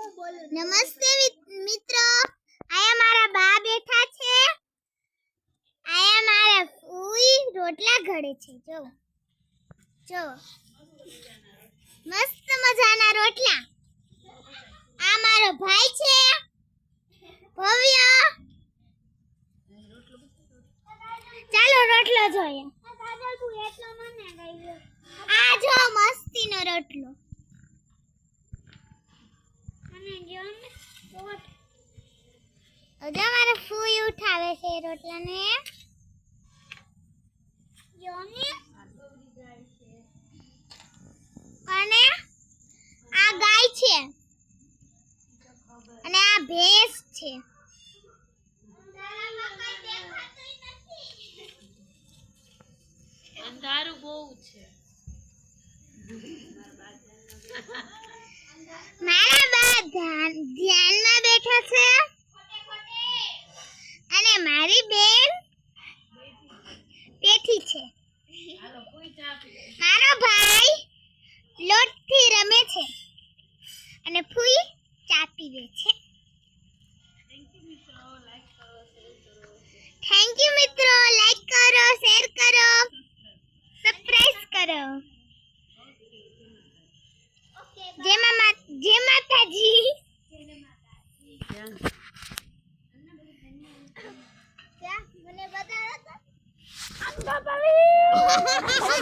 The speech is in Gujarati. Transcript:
નમસ્તે મિત્રો. આયા મારા બા બેઠા છે. આયા મારા ફૂઈ રોટલા ઘડે છે. જો. જો. મસ્ત મજાના રોટલા. આ મારો ભાઈ છે. ભવ્ય. ચાલો રોટલો જોઈએ. આ જો મસ્તીનો રોટલો. હજુ મારે ફૂઈ ઉઠાવે છે રોટલાને. અને આ ગાય છે. અને આ ભેંસ અંધારું બહુ છે. મારી બેન? બેઠી છે. મારો ભાઈ. લોટથી રમે છે. અને ફૂઈ ચા પીવે છે. થેન્ક યુ મિત્રો. લાઈક કરો શેર કરો. સબસ્ક્રાઇબ કરો. જય મામા જય માતાજી. Gasolina!